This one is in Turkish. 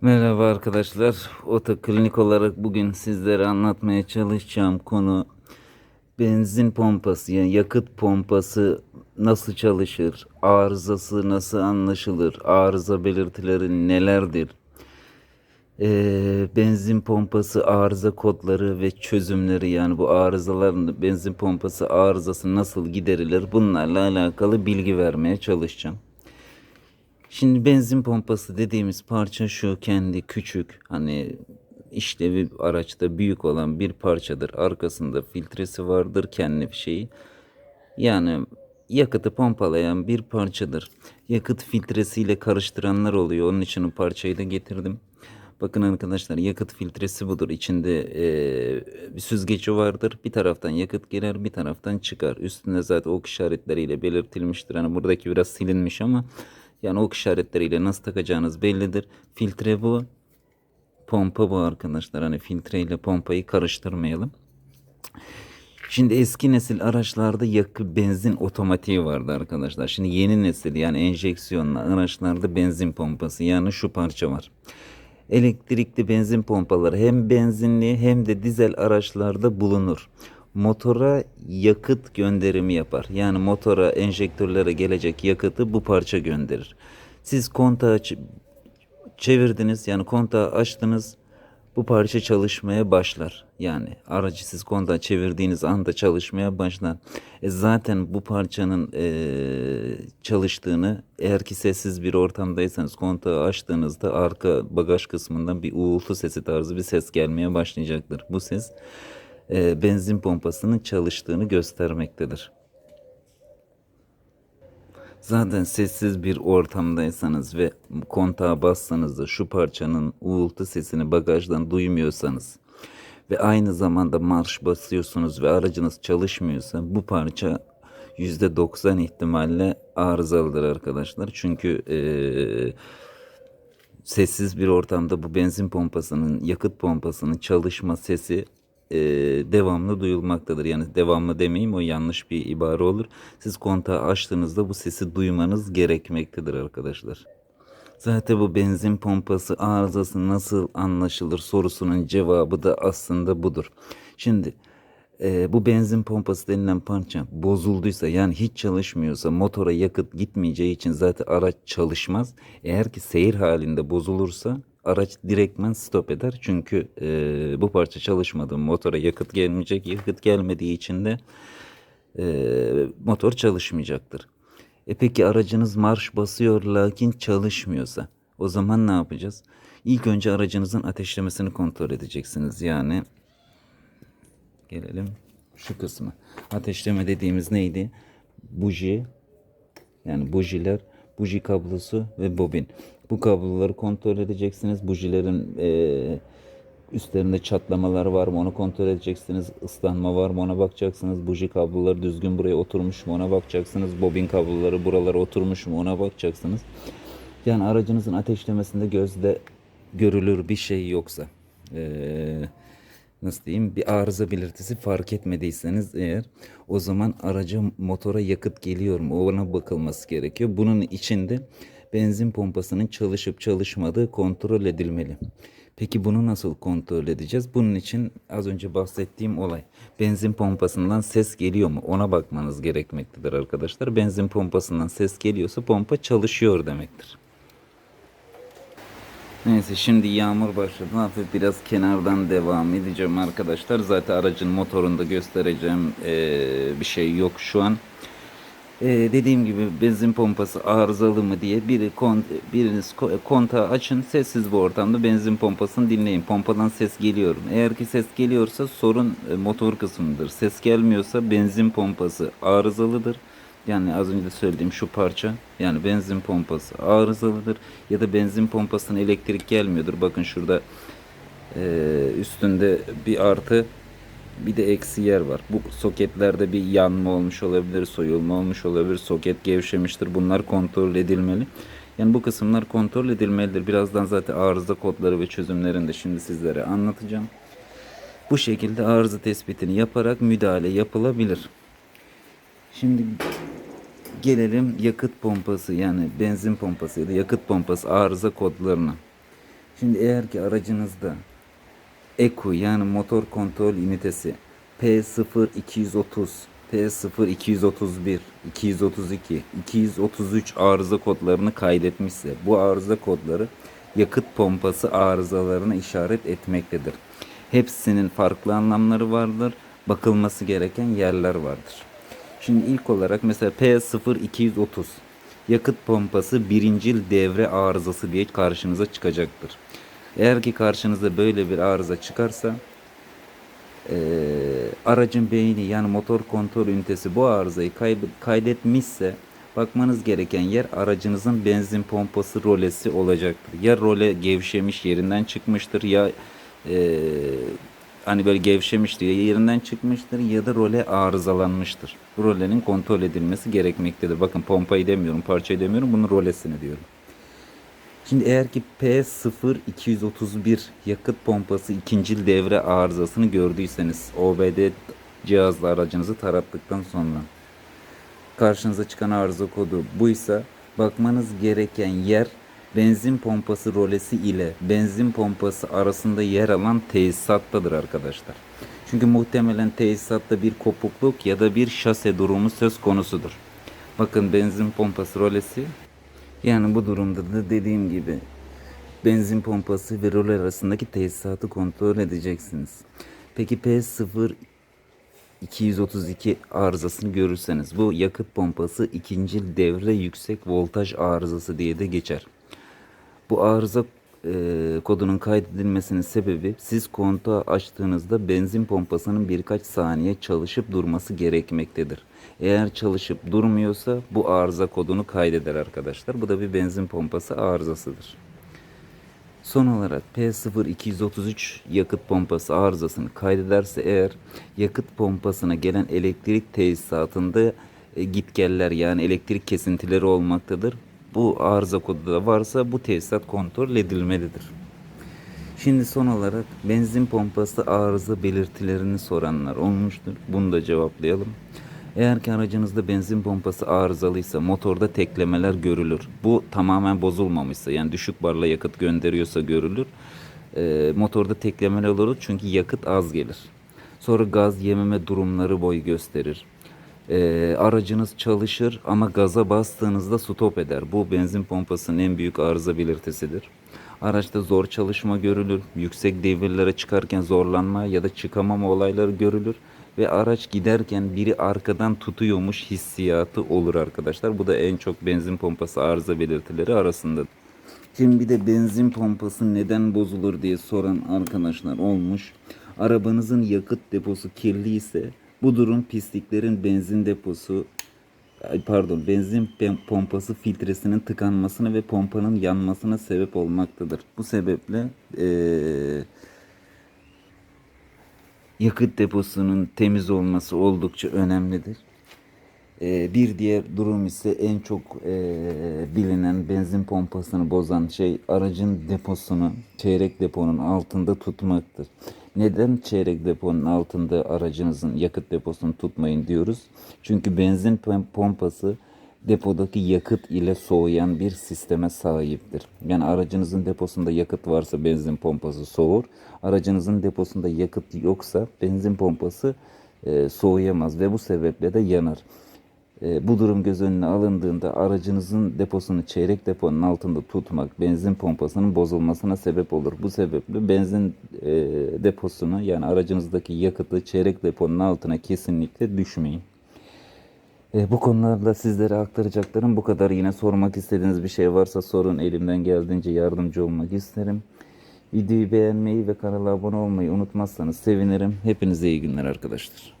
Merhaba arkadaşlar. Otoklinik olarak bugün sizlere anlatmaya çalışacağım konu benzin pompası yani yakıt pompası nasıl çalışır? Arızası nasıl anlaşılır? Arıza belirtileri nelerdir? Ee, benzin pompası arıza kodları ve çözümleri yani bu arızaların benzin pompası arızası nasıl giderilir? Bunlarla alakalı bilgi vermeye çalışacağım. Şimdi benzin pompası dediğimiz parça şu kendi küçük hani işlevi araçta büyük olan bir parçadır. Arkasında filtresi vardır kendi şeyi. Yani yakıtı pompalayan bir parçadır. Yakıt filtresiyle karıştıranlar oluyor. Onun için o parçayı da getirdim. Bakın arkadaşlar yakıt filtresi budur. İçinde eee, bir süzgeci vardır. Bir taraftan yakıt girer bir taraftan çıkar. Üstünde zaten ok işaretleriyle belirtilmiştir. Hani buradaki biraz silinmiş ama yani ok işaretleriyle nasıl takacağınız bellidir. Filtre bu. Pompa bu arkadaşlar. Hani filtreyle pompayı karıştırmayalım. Şimdi eski nesil araçlarda yakı benzin otomatiği vardı arkadaşlar. Şimdi yeni nesil yani enjeksiyonlu araçlarda benzin pompası yani şu parça var. Elektrikli benzin pompaları hem benzinli hem de dizel araçlarda bulunur. Motora yakıt gönderimi yapar. Yani motora enjektörlere gelecek yakıtı bu parça gönderir. Siz kontağı çevirdiniz yani kontağı açtınız bu parça çalışmaya başlar. Yani aracı siz kontağı çevirdiğiniz anda çalışmaya başlar. E zaten bu parçanın e, çalıştığını eğer ki sessiz bir ortamdaysanız kontağı açtığınızda arka bagaj kısmından bir uğultu sesi tarzı bir ses gelmeye başlayacaktır. Bu ses e, benzin pompasının çalıştığını göstermektedir. Zaten sessiz bir ortamdaysanız ve kontağa bassanız da şu parçanın uğultu sesini bagajdan duymuyorsanız ve aynı zamanda marş basıyorsunuz ve aracınız çalışmıyorsa bu parça %90 ihtimalle arızalıdır arkadaşlar. Çünkü eee, sessiz bir ortamda bu benzin pompasının, yakıt pompasının çalışma sesi e, devamlı duyulmaktadır. Yani devamlı demeyeyim o yanlış bir ibare olur. Siz kontağı açtığınızda bu sesi duymanız gerekmektedir arkadaşlar. Zaten bu benzin pompası arızası nasıl anlaşılır sorusunun cevabı da aslında budur. Şimdi e, bu benzin pompası denilen parça bozulduysa yani hiç çalışmıyorsa motora yakıt gitmeyeceği için zaten araç çalışmaz. Eğer ki seyir halinde bozulursa araç direktmen stop eder. Çünkü e, bu parça çalışmadı motora yakıt gelmeyecek. Yakıt gelmediği için de e, motor çalışmayacaktır. E peki aracınız marş basıyor lakin çalışmıyorsa o zaman ne yapacağız? İlk önce aracınızın ateşlemesini kontrol edeceksiniz. Yani gelelim şu kısmı. Ateşleme dediğimiz neydi? Buji yani bujiler, buji kablosu ve bobin. Bu kabloları kontrol edeceksiniz. Bujilerin eee, üstlerinde çatlamalar var mı onu kontrol edeceksiniz. Islanma var mı ona bakacaksınız. Buji kabloları düzgün buraya oturmuş mu ona bakacaksınız. Bobin kabloları buralara oturmuş mu ona bakacaksınız. Yani aracınızın ateşlemesinde gözde görülür bir şey yoksa. eee nasıl diyeyim bir arıza belirtisi fark etmediyseniz eğer o zaman araca motora yakıt geliyor mu ona bakılması gerekiyor. Bunun için de benzin pompasının çalışıp çalışmadığı kontrol edilmeli. Peki bunu nasıl kontrol edeceğiz? Bunun için az önce bahsettiğim olay. Benzin pompasından ses geliyor mu? Ona bakmanız gerekmektedir arkadaşlar. Benzin pompasından ses geliyorsa pompa çalışıyor demektir. Neyse şimdi yağmur başladı. Hafif biraz kenardan devam edeceğim arkadaşlar. Zaten aracın motorunda göstereceğim eee, bir şey yok şu an. Eee, dediğim gibi benzin pompası arızalı mı diye biri kon, biriniz ko- kontağı açın sessiz bir ortamda benzin pompasını dinleyin. Pompadan ses geliyor mu? Eğer ki ses geliyorsa sorun e, motor kısmındır. Ses gelmiyorsa benzin pompası arızalıdır. Yani az önce söylediğim şu parça yani benzin pompası arızalıdır ya da benzin pompasına elektrik gelmiyordur. Bakın şurada eee, üstünde bir artı bir de eksi yer var. Bu soketlerde bir yanma olmuş olabilir, soyulma olmuş olabilir, soket gevşemiştir. Bunlar kontrol edilmeli. Yani bu kısımlar kontrol edilmelidir. Birazdan zaten arıza kodları ve çözümlerini de şimdi sizlere anlatacağım. Bu şekilde arıza tespitini yaparak müdahale yapılabilir. Şimdi gelelim yakıt pompası yani benzin pompası ya da yakıt pompası arıza kodlarına. Şimdi eğer ki aracınızda ECU yani motor kontrol ünitesi P0230, P0231, 232, 233 arıza kodlarını kaydetmişse bu arıza kodları yakıt pompası arızalarına işaret etmektedir. Hepsinin farklı anlamları vardır. Bakılması gereken yerler vardır. Şimdi ilk olarak mesela P0230 yakıt pompası birincil devre arızası diye karşınıza çıkacaktır. Eğer ki karşınıza böyle bir arıza çıkarsa eee, aracın beyni yani motor kontrol ünitesi bu arızayı kay- kaydetmişse bakmanız gereken yer aracınızın benzin pompası rolesi olacaktır. Ya role gevşemiş yerinden çıkmıştır ya eee, hani böyle gevşemiştir ya yerinden çıkmıştır ya da role arızalanmıştır. Bu rolenin kontrol edilmesi gerekmektedir. Bakın pompayı demiyorum, parçayı demiyorum, bunun rolesini diyorum. Şimdi eğer ki P0231 yakıt pompası ikincil devre arızasını gördüyseniz OBD cihazla aracınızı tarattıktan sonra karşınıza çıkan arıza kodu buysa bakmanız gereken yer benzin pompası rolesi ile benzin pompası arasında yer alan tesisattadır arkadaşlar. Çünkü muhtemelen tesisatta bir kopukluk ya da bir şase durumu söz konusudur. Bakın benzin pompası rolesi yani bu durumda da dediğim gibi benzin pompası ve rol arasındaki tesisatı kontrol edeceksiniz. Peki P0 232 arızasını görürseniz bu yakıt pompası ikincil devre yüksek voltaj arızası diye de geçer. Bu arıza e, kodunun kaydedilmesinin sebebi siz kontağı açtığınızda benzin pompasının birkaç saniye çalışıp durması gerekmektedir. Eğer çalışıp durmuyorsa bu arıza kodunu kaydeder arkadaşlar. Bu da bir benzin pompası arızasıdır. Son olarak P0233 yakıt pompası arızasını kaydederse eğer yakıt pompasına gelen elektrik tesisatında e, gitgeller yani elektrik kesintileri olmaktadır. Bu arıza kodu da varsa bu tesisat kontrol edilmelidir. Şimdi son olarak benzin pompası arıza belirtilerini soranlar olmuştur. Bunu da cevaplayalım. Eğer ki aracınızda benzin pompası arızalıysa motorda teklemeler görülür. Bu tamamen bozulmamışsa yani düşük barla yakıt gönderiyorsa görülür. Ee, motorda teklemeler olur çünkü yakıt az gelir. Sonra gaz yememe durumları boy gösterir. Ee, aracınız çalışır ama gaza bastığınızda stop eder. Bu benzin pompasının en büyük arıza belirtisidir. Araçta zor çalışma görülür. Yüksek devirlere çıkarken zorlanma ya da çıkamama olayları görülür. Ve araç giderken biri arkadan tutuyormuş hissiyatı olur arkadaşlar. Bu da en çok benzin pompası arıza belirtileri arasında. Şimdi bir de benzin pompası neden bozulur diye soran arkadaşlar olmuş. Arabanızın yakıt deposu kirli ise bu durum pisliklerin benzin deposu pardon benzin pompası filtresinin tıkanmasına ve pompanın yanmasına sebep olmaktadır. Bu sebeple eee, yakıt deposunun temiz olması oldukça önemlidir. Eee, bir diğer durum ise en çok eee, bilinen benzin pompasını bozan şey aracın deposunu çeyrek deponun altında tutmaktır. Neden çeyrek deponun altında aracınızın yakıt deposunu tutmayın diyoruz? Çünkü benzin pom- pompası depodaki yakıt ile soğuyan bir sisteme sahiptir. Yani aracınızın deposunda yakıt varsa benzin pompası soğur. Aracınızın deposunda yakıt yoksa benzin pompası e, soğuyamaz ve bu sebeple de yanar. E, bu durum göz önüne alındığında aracınızın deposunu çeyrek deponun altında tutmak benzin pompasının bozulmasına sebep olur. Bu sebeple benzin e, deposunu yani aracınızdaki yakıtı çeyrek deponun altına kesinlikle düşmeyin. E, bu konularda sizlere aktaracaklarım bu kadar. Yine sormak istediğiniz bir şey varsa sorun. Elimden geldiğince yardımcı olmak isterim. Videoyu beğenmeyi ve kanala abone olmayı unutmazsanız sevinirim. Hepinize iyi günler arkadaşlar.